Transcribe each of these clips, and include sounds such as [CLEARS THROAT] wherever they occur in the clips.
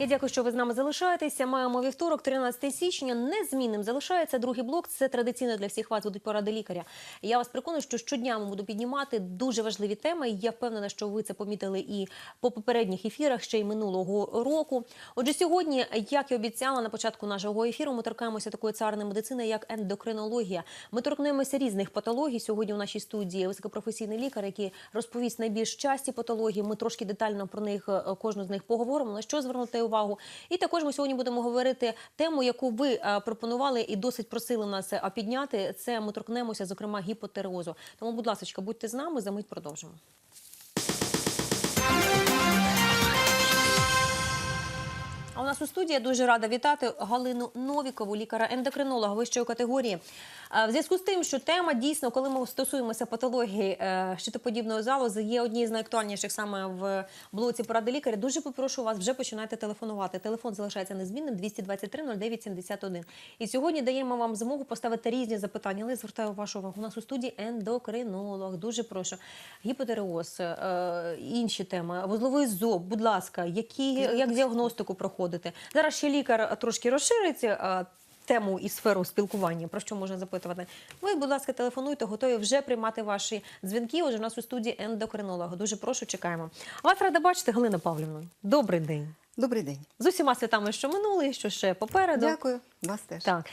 Я дякую, що ви з нами залишаєтеся. Маємо вівторок, 13 січня. Незмінним залишається другий блок. Це традиційно для всіх вас будуть поради лікаря. Я вас переконую, що щодня ми буду піднімати дуже важливі теми. Я впевнена, що ви це помітили і по попередніх ефірах ще й минулого року. Отже, сьогодні, як і обіцяла на початку нашого ефіру, ми торкаємося такої царної медицини, як ендокринологія. Ми торкнемося різних патологій. Сьогодні у нашій студії високопрофесійний лікар, який розповість найбільш часті патології. Ми трошки детально про них е, кожну з них поговоримо. На що звернути увагу? І також ми сьогодні будемо говорити тему, яку ви е, пропонували і досить просили нас е, підняти. Це ми торкнемося, зокрема, гіпотерозу. Тому, будь ласка, будьте з нами. За мить продовжимо. Нас у студії я дуже рада вітати Галину Новікову, лікаря-ендокринолога вищої категорії. Е, В зв'язку з тим, що тема дійсно, коли ми стосуємося патології е, щитоподібної залози, є однією з найактуальніших саме в блоці поради лікаря. Дуже попрошу вас вже починайте телефонувати. Телефон залишається незмінним 223 09 71. І сьогодні даємо вам змогу поставити різні запитання. Але звертаю вашу увагу. У нас у студії ендокринолог. Дуже прошу. Гіпотереоз, е, інші теми, вузловий зоб. Будь ласка, які як діагностику проходите? Зараз ще лікар трошки розширить е, тему і сферу спілкування, про що можна запитувати. Ви, будь ласка, телефонуйте, готові вже приймати ваші дзвінки. Отже, у нас у студії ендокринолога. Дуже прошу, чекаємо. Вас рада бачити, Галина Павлівна. Добрий день. Добрий день. З усіма святами, що минули, що ще попереду. Дякую. Вас теж. Так.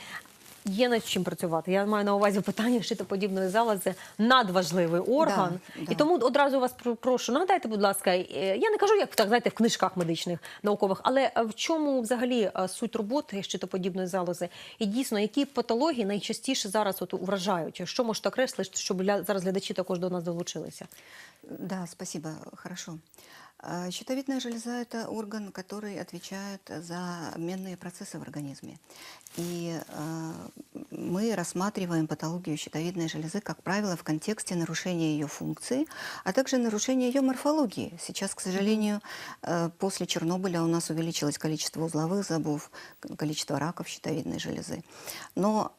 Є над чим працювати. Я маю на увазі питання щитоподібної залози надважливий орган. Да, да. І тому одразу вас прошу, нагадайте, будь ласка, е, я не кажу, як так знаєте, в книжках медичних наукових, але е, в чому взагалі е, суть роботи щитоподібної залози? І дійсно, які патології найчастіше зараз от вражають? Що можете окреслити, щоб зараз глядачі також до нас долучилися? Да, спасибо. Хорошо. А, Щитовидная железа – это орган, который отвечает за обменные процессы в организме. И э, мы рассматриваем патологию щитовидной железы, как правило, в контексте нарушения ее функции, а также нарушения ее морфологии. Сейчас, к сожалению, э, после Чернобыля у нас увеличилось количество узловых зобов, к- количество раков щитовидной железы. Но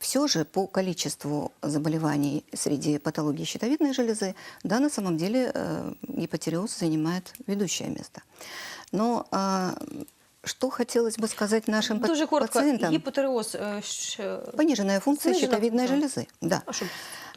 все же по количеству заболеваний среди патологии щитовидной железы, да, на самом деле э, гипотереоз занимает ведущее место. Но а, что хотелось бы сказать нашим па- Дуже коротко, пациентам? гіпотереоз. що- Пониженная функция Снижена щитовидной функция. железы. Да. А що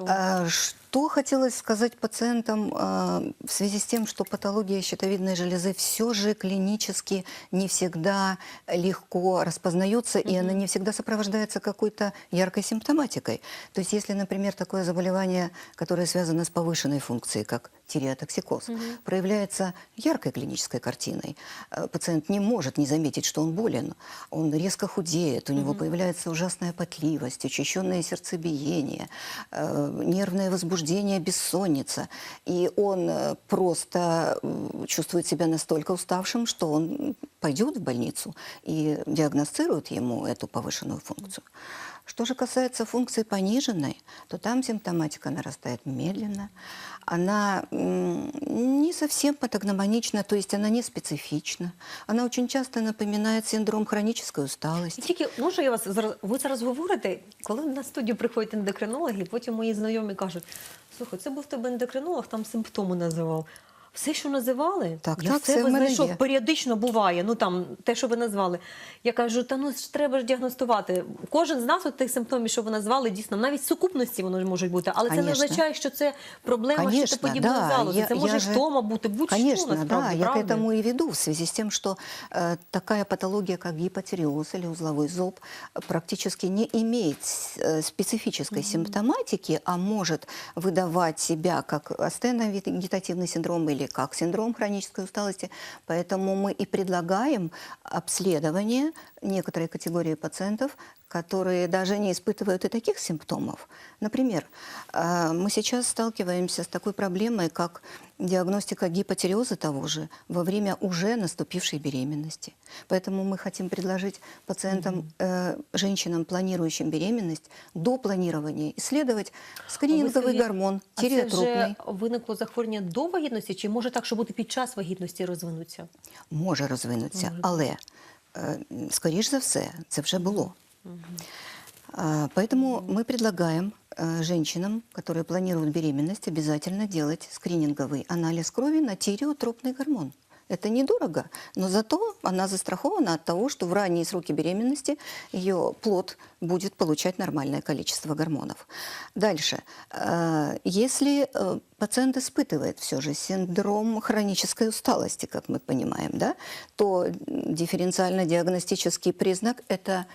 то? А, Что хотелось сказать пациентам а, в связи с тем, что патология щитовидной железы все же клинически не всегда легко распознается, и она не всегда сопровождается какой-то яркой симптоматикой. То есть если, например, такое заболевание, которое связано с повышенной функцией, как тиреотоксикоз, проявляется яркой клинической картиной, э, пациент не может не заметить, что он болен, он резко худеет, у него появляется ужасная потливость, учащенное сердцебиение, нервное возбуждение, бессонница. И он э, просто м, чувствует себя настолько уставшим, что он пойдет в больницу и диагностируют ему эту повышенную функцию. Что же касается функции пониженной, то там симптоматика нарастает медленно, она м, не совсем патогномонична, то есть она не специфична. Она очень часто напоминает синдром хронической усталости. Тільки може я вас зараз ви зараз говорите, коли на студію приходять ендокринологи, потім мої знайомі кажуть: слухай, це був в тебе ендокринолог, там симптоми називав. Все, що називали, Так, я так, в себе все в мене знайшов. є. Періодично буває. Ну там те, що ви назвали. Я кажу, та ну ж треба ж діагностувати. Кожен з нас от тих симптомів, що ви назвали, дійсно навіть в сукупності воно ж можуть бути, але це не Конечно. означає, що це проблема Конечно, щитоподібної да, залози. я- Це може я же- втома бути будь-що Конечно, насправді. да, я правда? к этому и веду в связи с тем, что э, такая патология, как гипотереоз или узловой зоб, э, практически не имеет э, специфической симптоматики, а может выдавать себя как астеновегетативный синдром или как синдром хронической усталости. Поэтому мы и предлагаем обследование некоторой категории пациентов, которые даже не испытывают и таких симптомов. Например, э, мы сейчас сталкиваемся с такой проблемой, как диагностика гипотереоза того же во время уже наступившей беременности. Поэтому мы хотим предложить пациентам, э, женщинам, планирующим беременность, до планирования исследовать скрининговый скажіть, гормон, А це тиреотропный. вже виникло захворювання до вагітності, чи може так, що бути під час вагітності розвинуться? може розвинутися, але, е, скоріш за все, це вже було. А, Поэтому мы предлагаем э, женщинам, которые планируют беременность, обязательно делать скрининговый анализ крови на тиреотропный гормон. Это недорого, но зато она застрахована от того, что в ранние сроки беременности ее плод будет получать нормальное количество гормонов. Дальше. Э, Если э, пациент испытывает все же синдром хронической усталости, как мы понимаем, да, то дифференциально-диагностический признак – это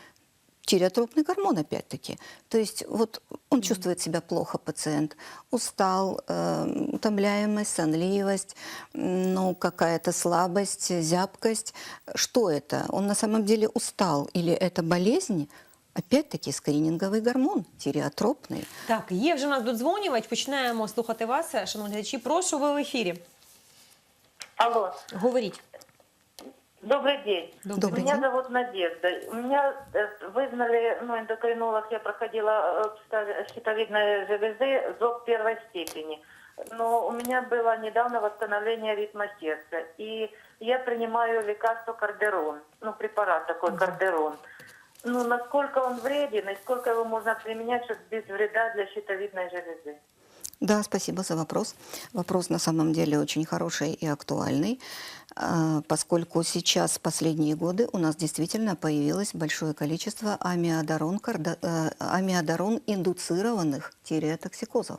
тиреотропный гормон, опять-таки. То есть вот он чувствует себя плохо, пациент, устал, э, утомляемость, сонливость, м, ну, какая-то слабость, зябкость. Что это? Он на самом деле устал или это болезнь? Опять-таки скрининговый гормон, тиреотропный. Так, є вже у нас додзвонювач. Починаємо слухати вас, шановні глядачі. Прошу, ви в ефірі. Алло, Говоріть. добрый день. Добрый Меня день. зовут Надежда. У меня э, вызнали, ну, эндокринолог, я проходила э, щитовидной железы, зоб первой степени. Но у меня было недавно восстановление ритма сердца. И я принимаю лекарство кардерон, ну, препарат такой кардерон. Ну, насколько он вреден и сколько его можно применять, чтобы без вреда для щитовидной железы? Да, спасибо за вопрос. Вопрос на самом деле очень хороший и актуальный, а, поскольку сейчас, в последние годы, у нас действительно появилось большое количество амиодарон, э, амиодарон индуцированных тиреотоксикозов.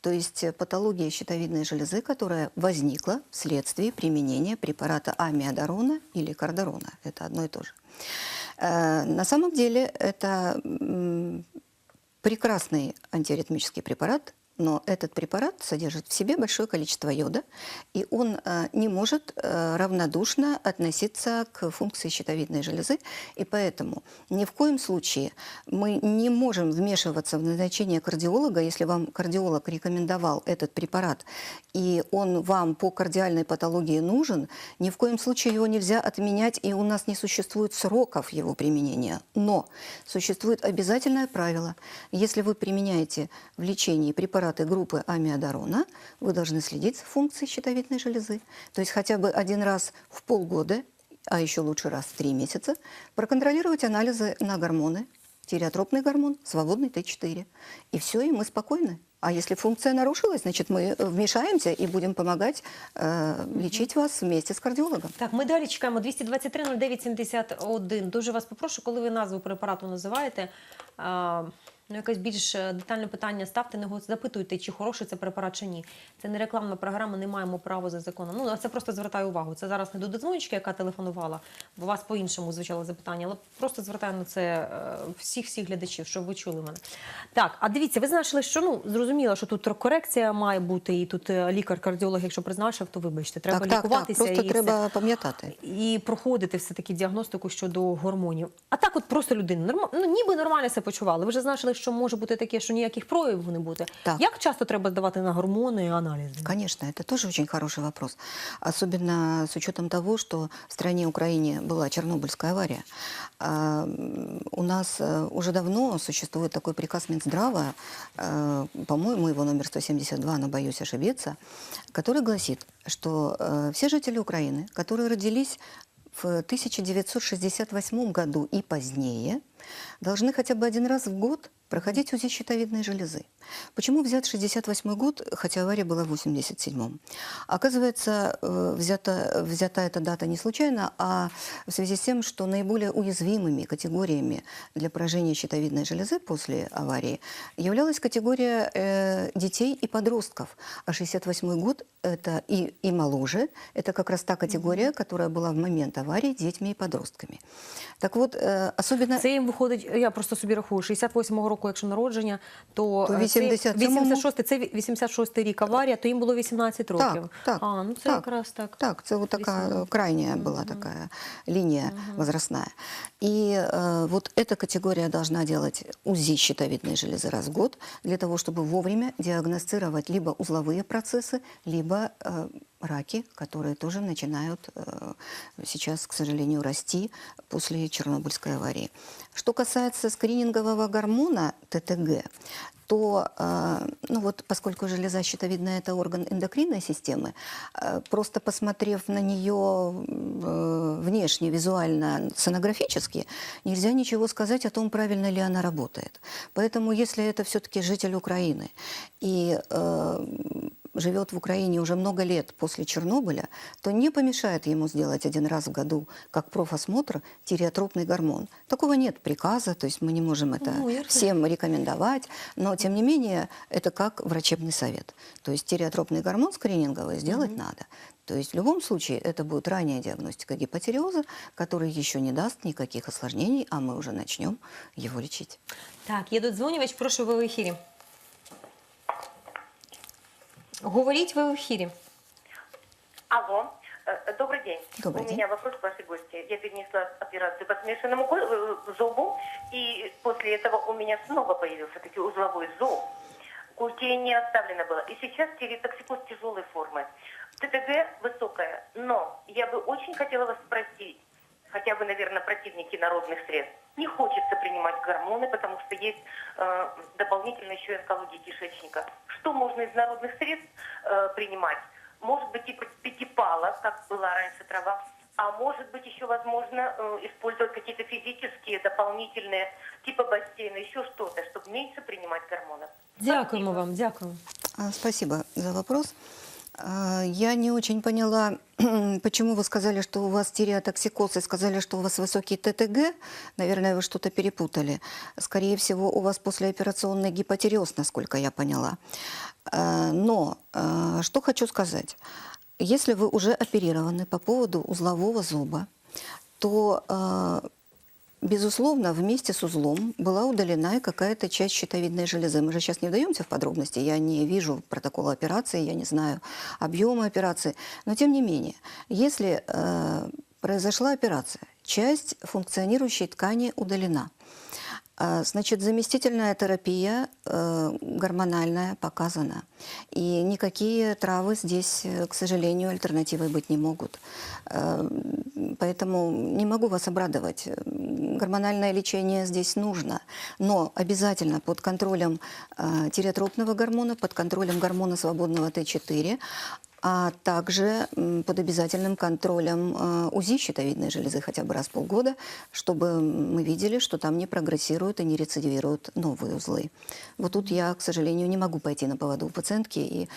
То есть э, патология щитовидной железы, которая возникла вследствие применения препарата амиодарона или кардарона. Это одно и то же. Э, На самом деле это прекрасный антиаритмический препарат, но этот препарат содержит в себе большое количество йода, и он э, не может э, равнодушно относиться к функции щитовидной железы, и поэтому ни в коем случае мы не можем вмешиваться в назначение кардиолога, если вам кардиолог рекомендовал этот препарат, и он вам по кардиальной патологии нужен, ни в коем случае его нельзя отменять, и у нас не существует сроков его применения. Но существует обязательное правило. Если вы применяете в лечении препараты группы амиодарона, вы должны следить за функцией щитовидной железы. То есть хотя бы один раз в полгода, а еще лучше раз в три месяца, проконтролировать анализы на гормоны, тиреотропный гормон, свободный Т4. И все, и мы спокойны. А если функция нарушилась, значит, мы э, вмешаемся и будем помогать э, лечить вас вместе с кардиологом. Так, ми далі чекаємо 223 09 71. Дуже вас попрошу, коли ви назву препарату називаєте. А, Ну, якесь більш е, детальне питання ставте, не запитуйте, чи хороший це препарат, чи ні. Це не рекламна програма, не маємо права за законом. Ну, це просто звертаю увагу. Це зараз не до додзвонички, яка телефонувала, бо вас по-іншому звучало запитання, але просто звертаю на це е, всіх всіх глядачів, щоб ви чули мене. Так, а дивіться, ви значили, що ну зрозуміло, що тут корекція має бути, і тут е, лікар-кардіолог, якщо призначив, то вибачте, треба так, так, так. лікуватися Просто і все треба пам'ятати. і проходити все-таки діагностику щодо гормонів. А так, от просто людина норм... ну, ніби нормально себе почувала. Ви вже значили, що може бути таке, що ніяких проявів не буде. Так. Як часто треба здавати на гормони і аналізи? Конечно, это тоже очень хороший вопрос. Особенно с учетом того, что в стране Украине была Чернобыльская авария. А, м, у нас э, уже давно существует такой приказ Минздрава, э, по-моему, его номер 172, но боюсь ошибиться, который гласит, что э, все жители Украины, которые родились в 1968 году и позднее, должны хотя бы один раз в год проходить УЗИ щитовидной железы. Почему взят 68 год, хотя авария была в 87-м? Оказывается, э, взята, взята эта дата не случайно, а в связи с тем, что наиболее уязвимыми категориями для поражения щитовидной железы после аварии являлась категория э, детей и подростков. А 68 год это и, и моложе, это как раз та категория, которая была в момент аварии детьми и подростками. Так вот, э, особенно... Це їм виходить, я просто собі рахую, 68-го року, якщо народження, то, То е, це 87-му. 86-й, це 86-й рік аварія, то їм було 18 років. Так, так, а, ну це так, якраз так. Так, це вот такая 18. крайняя была такая линия возрастная. И э, вот эта категория должна делать УЗИ щитовидной железы раз в год для того, чтобы вовремя диагностировать либо узловые процессы, либо э, раки, которые тоже начинают э, сейчас, к сожалению, расти после Чернобыльской аварии. Что касается скринингового гормона ТТГ, то, э, ну вот, поскольку железа щитовидная – это орган эндокринной системы, э, просто посмотрев на нее э, внешне, визуально, сонографически, нельзя ничего сказать о том, правильно ли она работает. Поэтому, если это все-таки житель Украины, и э, живет в Украине уже много лет после Чернобыля, то не помешает ему сделать один раз в году, как профосмотр, тиреотропный гормон. Такого нет приказа, то есть мы не можем это Ну, я всем рекомендовать, но тем не менее это как врачебный совет. То есть тиреотропный гормон скрининговый сделать надо. То есть в любом случае это будет ранняя диагностика гипотиреоза, который еще не даст никаких осложнений, а мы уже начнем его лечить. Так, є додзвонювач, прошу ви в ефірі. Говоріть ви в ефірі. Алло, Э, добрый день. Добрый У день. меня вопрос к вашей гости. Я перенесла операцию по смешанному ко- э, зубу, и после этого у меня снова появился таки узловой зуб. Культей не оставлено было. И сейчас тиреотоксикоз тяжелой формы. ТТГ высокая, но я бы очень хотела вас спросить, хотя вы, наверное, противники народных средств, не хочется принимать гормоны, потому что есть э, дополнительно еще и онкология кишечника. Что можно из народных средств э, принимать? Может быть, типа пятипала, как была раньше трава, а может быть, еще возможно э, использовать какие-то физические дополнительные, типа бассейна, еще что-то, чтобы меньше принимать гормонов. Дякуємо вам, дякую. А, Спасибо за вопрос. А, Я не очень поняла, [CLEARS THROAT] почему вы сказали, что у вас тиреотоксикоз и сказали, что у вас высокий ТТГ. Наверное, вы что-то перепутали. Скорее всего, у вас послеоперационный гипотиреоз, насколько я поняла. А, Но а, что хочу сказать. Если вы уже оперированы по поводу узлового зуба, то Безусловно, вместе с узлом была удалена и какая-то часть щитовидной железы. Мы же сейчас не вдаемся в подробности. Я не вижу протокола операции, я не знаю объема операции. Но тем не менее, если э, произошла операция, часть функционирующей ткани удалена, Значит, заместительная терапия э, гормональная показана. И никакие травы здесь, э, к сожалению, альтернативой быть не могут. Э, Поэтому не могу вас обрадовать. Гормональное лечение здесь нужно, но обязательно под контролем тиреотропного гормона, под контролем гормона свободного Т4, а также м, под обязательным контролем э, УЗИ щитовидной железы хотя бы раз в полгода, чтобы мы видели, что там не прогрессируют и не рецидивируют новые узлы. Вот тут я, к сожалению, не могу пойти на поводу у пациентки и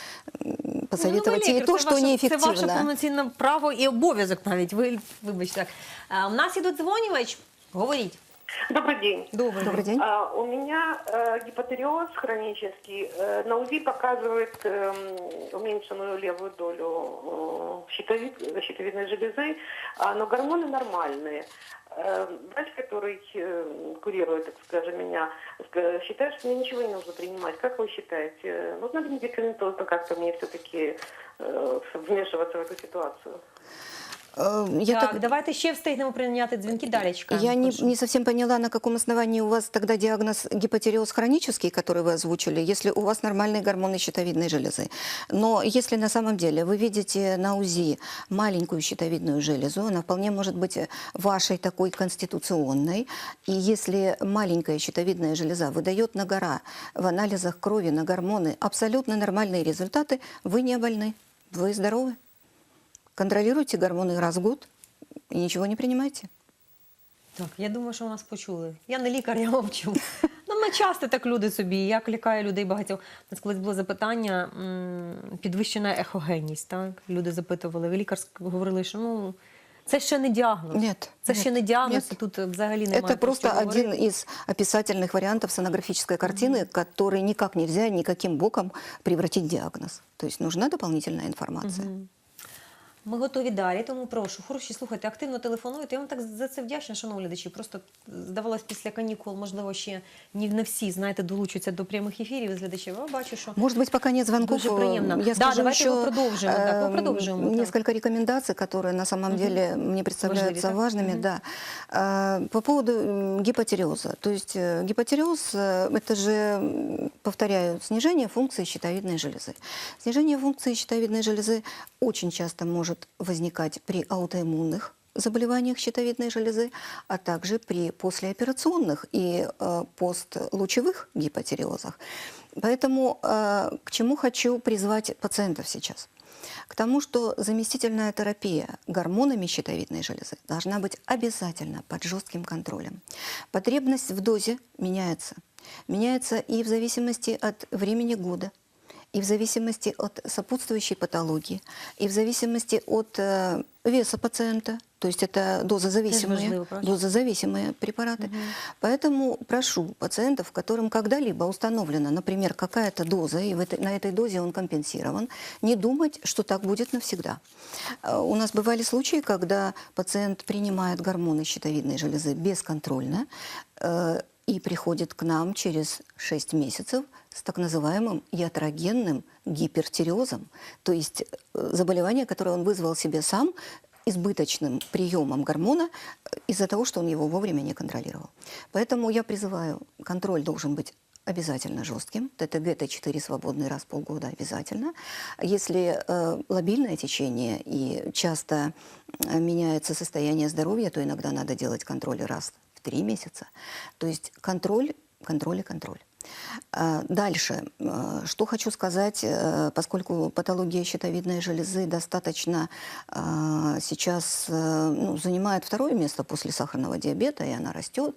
м, посоветовать Ну, ви ей лікар, то, це что ваше- неэффективно. Це ваше повноцінне право і обов'язок навіть. Ви вибачте так. А, у нас є додзвонювач. Говоріть. Добрый день. Добрий. Добрый день. А, у меня э, гипотереоз хронический. Э, на УЗИ показывает эм, уменьшенную левую долю э, щитовид- щитовидной железы, а, но гормоны нормальные. Э, врач, который э, курирует, так скажем, меня, считает, что мне ничего не нужно принимать. Как вы считаете? Э, Нужно ли медикаментозно как-то мне все-таки вмешиваться в эту ситуацию? Э, Я так, так давайте ще встигнемо прийняти дзвінки. Далі чекаємо. Я не, Прошу. не совсем поняла, на каком основании у вас тогда диагноз гипотереоз хронический, который вы озвучили, если у вас нормальные гормоны щитовидной железы. Но если на самом деле вы видите на УЗИ маленькую щитовидную железу, она вполне может быть вашей такой конституционной. И если маленькая щитовидная железа выдает на гора в анализах крови на гормоны абсолютно нормальные результаты, вы не больны, вы здоровы. Контролируйте гормоны раз в год и ничего не принимайте. Так, я думаю, що нас почули. Я не лікар, я мовчу. [LAUGHS] Ну, ми часто так люди собі. Я клікаю людей багатьох. У нас колись було запитання м, підвищена ехогенність. Так? Люди запитували. Ви лікар ск- говорили, що ну це ще не діагноз. Нет, Це нет, ще не діагноз, нет. і тут взагалі немає. Это про просто що говорити. один из описательных вариантов сонографической картины, который никак нельзя никаким боком превратить в диагноз. То есть нужна дополнительная информация. Ми готові далі, тому прошу. Хороші, слухайте, активно телефонуйте. Я вам так за це вдячна, шановні глядачі. Просто здавалось, після канікул, можливо, ще не, не всі, знаєте, долучаться до прямих ефірів з глядачів. Я бачу, що Может быть, пока нет звонков, Дуже приємно. э, я Да, скажу давайте еще ми продовжимо, так, ми э, продовжуємо, так. несколько рекомендаций, которые на самом деле мне представляются Важливі, так? важными. Да. А, По поводу м, гипотереоза. То есть э, гипотереоз э, – это же, м, повторяю, снижение функции щитовидной железы. Снижение функции щитовидной железы очень часто может возникать при аутоиммунных заболеваниях щитовидной железы, а также при послеоперационных и э, постлучевых гипотереозах. Поэтому э, к чему хочу призвать пациентов сейчас? К тому, что заместительная терапия гормонами щитовидной железы должна быть обязательно под жестким контролем. Потребность в дозе меняется. Меняется и в зависимости от времени года, и в зависимости от сопутствующей патологии, и в зависимости от э, веса пациента, то есть это дозозависимые, дозозависимые препараты. Поэтому прошу пациентов, которым когда-либо установлена, например, какая-то доза, и в этой- на этой дозе он компенсирован, не думать, что так будет навсегда. Э, У нас бывали случаи, когда пациент принимает гормоны щитовидной железы бесконтрольно э, и приходит к нам через 6 месяцев с так называемым ятрогенным гипертиреозом, то есть э, заболевание, которое он вызвал себе сам избыточным приемом гормона э, из-за того, что он его вовремя не контролировал. Поэтому я призываю, контроль должен быть обязательно жестким. ТТГ, Т4 свободный раз в полгода обязательно. Если э, лобильное течение и часто э, меняется состояние здоровья, то иногда надо делать контроль раз в три месяца. То есть контроль, контроль и контроль. А, Дальше, э, что хочу сказать, э, поскольку патология щитовидной железы достаточно а, сейчас э, ну, занимает второе место после сахарного диабета, и она растет.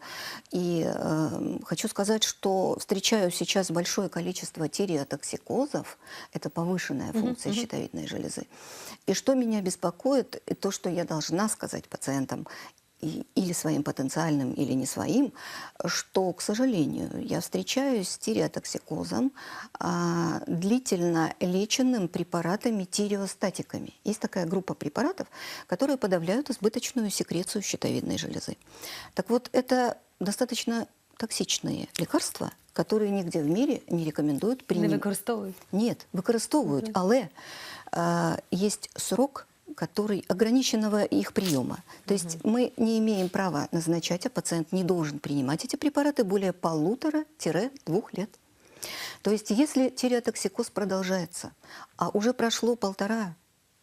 И э, хочу сказать, что встречаю сейчас большое количество тиреотоксикозов, это повышенная функция щитовидной железы. И что меня беспокоит, и то, что я должна сказать пациентам, или своим потенциальным, или не своим, что, к сожалению, я встречаюсь с тиреотоксикозом, а, длительно леченным препаратами тиреостатиками. Есть такая группа препаратов, которые подавляют избыточную секрецию щитовидной железы. Так вот, это достаточно токсичные лекарства, которые нигде в мире не рекомендуют Не принимать. використовують. Нет, використовують, але э, есть срок, который ограниченного их приема. То есть мы не имеем права назначать, а пациент не должен принимать эти препараты более полутора-двух лет. То есть если тиреотоксикоз продолжается, а уже прошло полтора,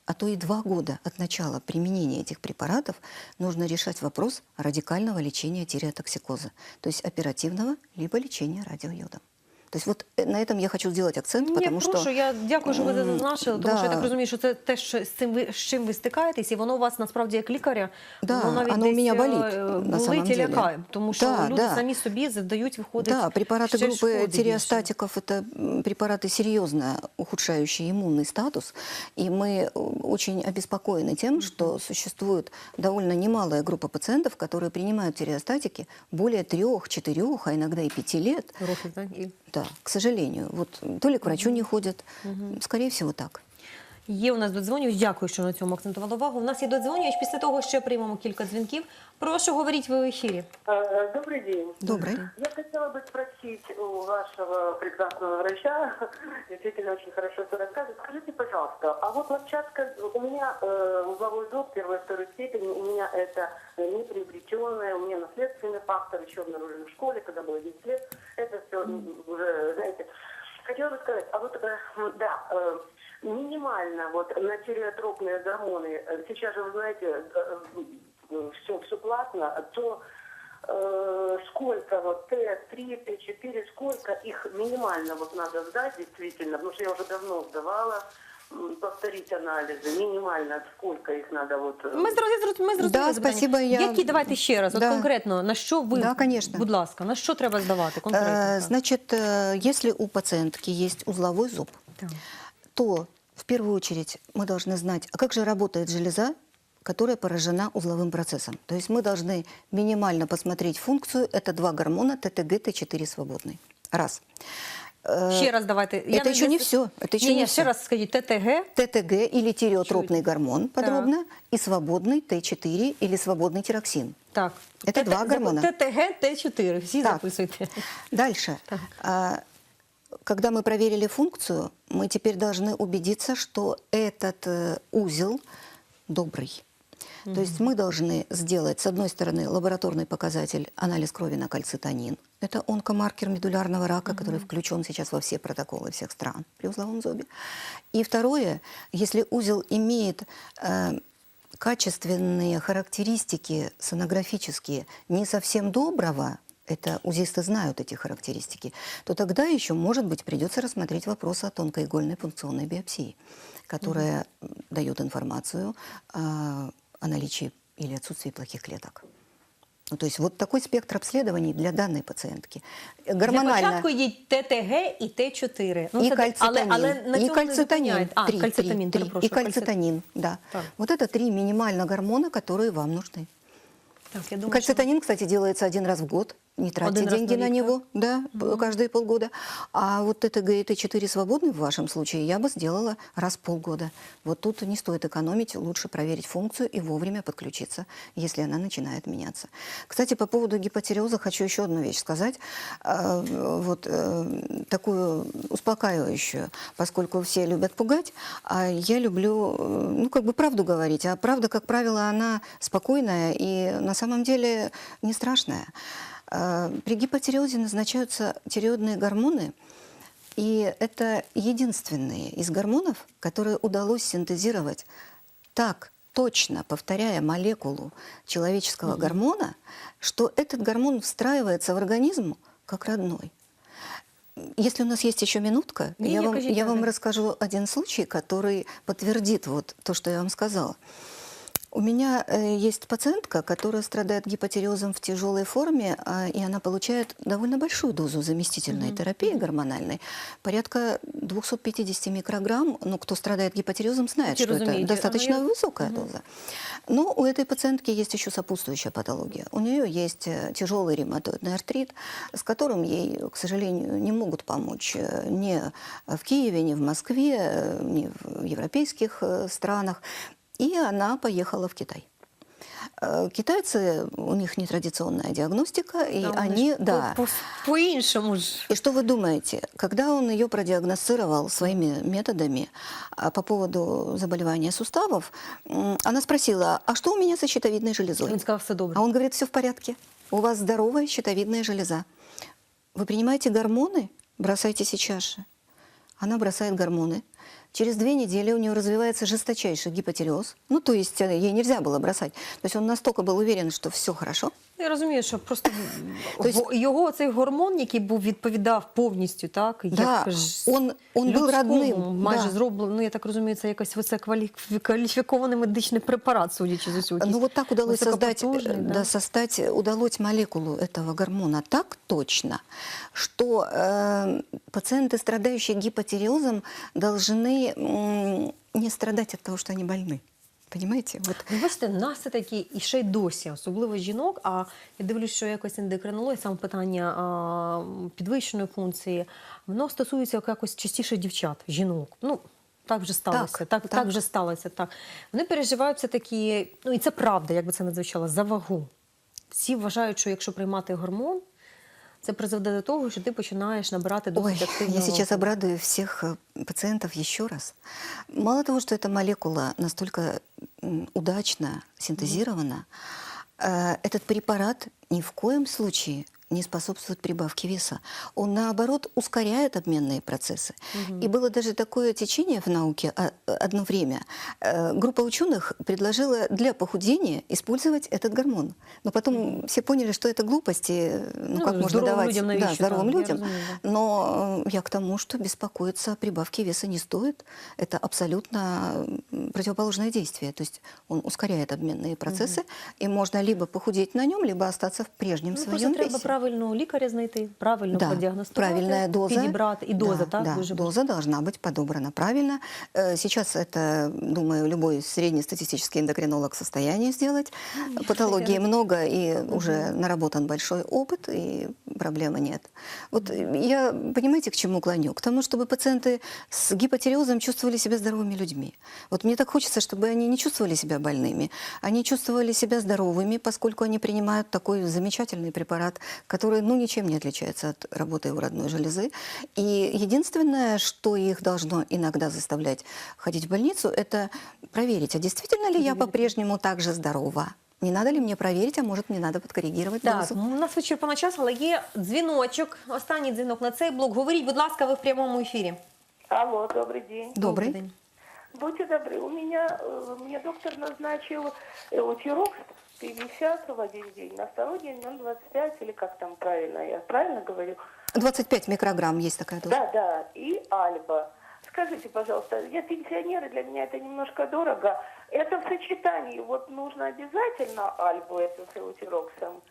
а то и два года от начала применения этих препаратов, нужно решать вопрос радикального лечения тиреотоксикоза, то есть оперативного либо лечения радиойодом. То есть вот э, на этом я хочу сделать акцент, Ні, потому прошу, что... я дякую, що ви це м, зазначили, тому що я да. так розумію, що це те, що з цим ви з чим ви стикаєтесь, і воно у вас насправді як лікаря, Да, воно навіть оно у десь меня е, болит, е, на самом болить і деле. лякає, тому що Да, люди да. самі собі завдають, виходить. Да, препараты ще группы шкоди більше. тиреостатиков – это м, препараты, серьезно ухудшающие иммунный статус. И мы э, очень обеспокоены тем, что существует довольно немалая группа пациентов, которые принимают тиреостатики более трех, четырех, а иногда и пяти лет. Років, так? І Да, к сожалению. Вот то ли к врачу не ходят, скорее всего так. Є у нас додзвонювач. Дякую, що на цьому акцентували увагу. У нас є додзвонювач. Після того ще приймемо кілька дзвінків. Прошу, говоріть ви в ефірі. Э, Добрый день. Добрый. Я хотела бы спросить у вашего прекрасного врача, действительно очень хорошо все рассказывает. Скажите, пожалуйста, а вот лопчатка, у меня э, узловой зоб первой и второй степени, у меня это э, не приобретенное, у меня наследственный фактор, еще обнаружен в школе, когда было 10 лет. Это все уже, знаете. Хотела бы сказать, а вот, э, да, э, минимально вот на тиреотропные гормоны, э, сейчас же, вы знаете, все, все платно, то э, сколько вот Т3, Т4, сколько их минимально вот надо сдать действительно, потому что я уже давно сдавала, м, повторить анализы, минимально сколько их надо вот... э, Ми зрозуміли, ми зрозуміли Да, запитання. спасибо, я- Які, давайте ще раз, от Да. конкретно, на що ви, Да, конечно. будь ласка, на що треба здавати конкретно? Э, так? Значит, э, если у пациентки есть узловой зоб, Так. то в первую очередь мы должны знать, а как же работает железа, которая поражена узловым процессом. То есть мы должны минимально посмотреть функцию. Это два гормона ТТГ, Т4 свободный. Раз. Э, Ще раз давайте. это еще не всё, это еще ні, не ні, всё. ще раз скажіть, ТТГ, ТТГ или тиреотропный гормон Так. подробно и свободный Т4 или свободный тироксин. так. Це два гормона. ТТГ, Т4, всі Так. записуйте. Дальше. А, когда мы проверили функцию, мы теперь должны убедиться, что этот э, узел добрый. То есть мы должны сделать, с одной стороны, лабораторный показатель анализ крови на кальцитонин. Это онкомаркер медулярного рака, который включен сейчас во все протоколы всех стран при узловом зобе. И второе, если узел имеет э, качественные характеристики сонографические не совсем доброго, это узисты знают эти характеристики, то тогда еще, может быть, придется рассмотреть вопрос о тонкоигольной функционной биопсии, которая м, дает информацию а, о наличии или отсутствии плохих клеток. Ну, то есть вот такой спектр обследований для данной пациентки. Э, Для Гормонально. початку йдіть ТТГ і Т4. и це- кальцитонин, але, але на и цьому не кальцитонин, зупиняють. А, три, кальцитамін, три, три, перепрошую, и кальцитонин, да. Так. Вот это три минимально гормона, которые вам нужны. Так, я думаю, Кальцитонин, кстати, делается один раз в год. Не тратьте деньги на него, да, п- каждые полгода. А вот ТТГ и Т4 свободный в вашем случае я бы сделала раз в полгода. Вот тут не стоит экономить, лучше проверить функцию и вовремя подключиться, если она начинает меняться. Кстати, по поводу гипотереоза хочу еще одну вещь сказать, а, вот э, такую успокаивающую, поскольку все любят пугать, а я люблю, э, ну, как бы правду говорить, а правда, как правило, она спокойная и на самом деле не страшная. А, При гипотереозе назначаются тиреоидные гормоны, и это единственные из гормонов, которые удалось синтезировать так точно, повторяя молекулу человеческого гормона, что этот гормон встраивается в организм как родной. Если у нас есть еще минутка, Не, я, вам, я вам расскажу один случай, который подтвердит вот то, что я вам сказала. У меня э, есть пациентка, которая страдает гипотереозом в тяжелой форме, а, и она получает довольно большую дозу заместительной терапии гормональной, порядка 250 микрограмм. Ну, кто страдает гипотереозом, знает, Те что это разумеете, достаточно она- высокая доза. Но у этой пациентки есть еще сопутствующая патология. У нее есть э, тяжелый ревматоидный артрит, с которым ей, к сожалению, не могут помочь э, ни в Киеве, ни в Москве, ни в европейских странах. И она поехала в Китай. Э, Китайцы, у них нетрадиционная диагностика, и А вони они, да, по- по- по-іншому ж. и что вы думаете, когда он ее продиагностировал своими методами а, по поводу заболевания суставов, она спросила, а что у меня со щитовидной железой? Він сказав, все добре. А он говорит, все в порядке, у вас здоровая щитовидная железа. Вы принимаете гормоны? Бросайте сейчас же. Она бросает гормоны. Через две недели у нее развивается жесточайший гипотереоз. Ну, то есть э, ей нельзя было бросать. То есть он настолько был уверен, что все хорошо. Я розумію, що просто Тобто- го- його цей гормон, який був відповідав повністю, так Да, як ж он- он був людському, родним, майже да. зроблено. Ну я так розумію, це якийсь висококваліфікований медичний препарат, судячи з усього. Ну вот так удалось создать, високопотужний, э, да. да, создать, удалось молекулу этого гормона так точно, что э, пациенты, страдающие гипотереозом, должны не страдать от того, что они больны. Понимаете? Вот Ви бачите, нас це такі і ще й досі, особливо жінок. А я дивлюсь, що якось ендокринологія, саме питання а, підвищеної функції, воно стосується якось частіше дівчат, жінок. Ну так вже сталося. Так, Так, так, так. вже сталося. Так вони переживають все такі, ну і це правда, як би це не звучало, за вагу. Всі вважають, що якщо приймати гормон, це призведе до того, що ти починаєш набирати Ой, досить активного. я сейчас обрадую всех э, пациентов еще раз. Мало того, что эта молекула настолько удачно синтезирована, э, этот препарат ни в коем случае не способствует прибавке веса. Он, наоборот, ускоряет обменные процессы. И было даже такое течение в науке а, одно время. Э, Группа ученых предложила для похудения использовать этот гормон. Но потом все поняли, что это глупости. Ну, Ну, как можно давать людям да, здоровым я людям. да. Но э, я к тому, что беспокоиться о прибавке веса не стоит. Это абсолютно противоположное действие. То есть он ускоряет обменные процессы, и можно либо похудеть на нем, либо остаться в прежнем Ну, своем весе правильного лікаря знайти, правильно Да, продіагностувати, правильная доза. підібрати. І доза, Да, так? Да, дуже доза должна быть подобрана правильно. Э, Сейчас это, думаю, любой среднестатистический эндокринолог в состоянии сделать. Патологии много, и уже наработан большой опыт, и проблемы нет. Вот э, я, понимаете, к чему клоню? К тому, чтобы пациенты с гипотереозом чувствовали себя здоровыми людьми. Вот мне так хочется, чтобы они не чувствовали себя больными, они чувствовали себя здоровыми, поскольку они принимают такой замечательный препарат, который ну, ничем не отличается от работы у родной железы. И единственное, что их должно иногда заставлять ходить в больницу, это проверить, а действительно ли я по-прежнему так же здорова. Не надо ли мне проверить, а может мне надо подкоррегировать Так, дозу? у нас вичерпано час, але є дзвіночок. Останній дзвінок на цей блок. Говоріть, будь ласка, ви в прямому ефірі. Алло, добрый день. Добрый. день. Будьте добры, у меня, э, мне доктор назначил эутирокс 50 в один день, на второй день 0,25 или как там правильно, я правильно говорю? 25 микрограмм есть такая доза. Да, да, и альба. Скажите, пожалуйста, я пенсионер, и для меня это немножко дорого. Это в сочетании, вот нужно обязательно альбу эту с эутироксом?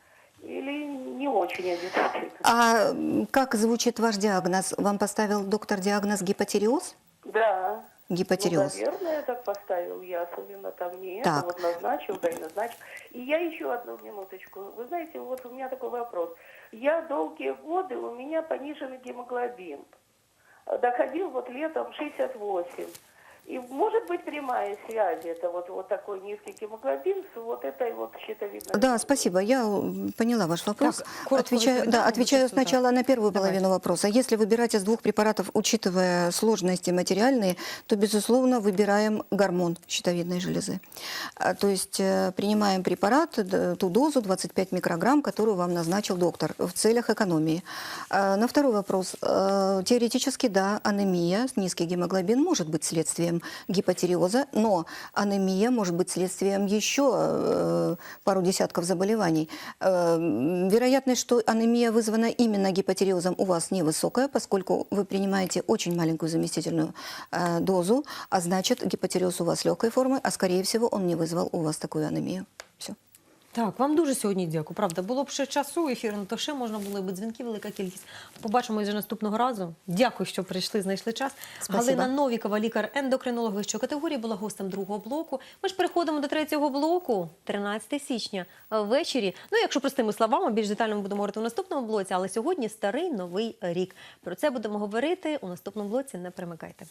или не очень обязательно? А как звучит ваш диагноз? Вам поставил доктор диагноз гипотереоз? Да. Гипотереоз. Ну, наверное, так поставил я, особенно там не Так. это, вот назначил, да и назначил. И я еще одну минуточку. Вы знаете, вот у меня такой вопрос. Я долгие годы, у меня пониженный гемоглобин. Доходил вот летом 68. И может быть прямая связь, это вот, вот такой низкий гемоглобин с вот этой вот щитовидной. Да, спасибо. Я м, поняла ваш вопрос. Так, отвечаю, да, отвечаю сначала на первую Давайте. половину вопроса. Если выбирать из двух препаратов, учитывая сложности материальные, то, безусловно, выбираем гормон щитовидной железы. А, То есть э, принимаем препарат, ту дозу 25 микрограмм, которую вам назначил доктор в целях экономии. А, На второй вопрос. Э, Теоретически, да, анемия, низкий гемоглобин может быть следствием гипотереоза, но анемия может быть следствием еще э, пару десятков заболеваний. Э, Вероятность, что анемия вызвана именно гипотереозом у вас невысокая, поскольку вы принимаете очень маленькую заместительную э, дозу, а значит гипотереоз у вас легкой формы, а скорее всего он не вызвал у вас такую анемию. Все. Так, вам дуже сьогодні дякую. Правда, було б ще часу ефіру, то ще можна було б дзвінків, велика кількість. Побачимо вже наступного разу. Дякую, що прийшли, знайшли час. Спасибо. Галина Новікова, лікар-ендокринолог вищої категорії, була гостем другого блоку. Ми ж переходимо до третього блоку, 13 січня ввечері. Ну, якщо простими словами, більш детально ми будемо говорити у наступному блоці, але сьогодні старий новий рік. Про це будемо говорити у наступному блоці. Не перемикайте.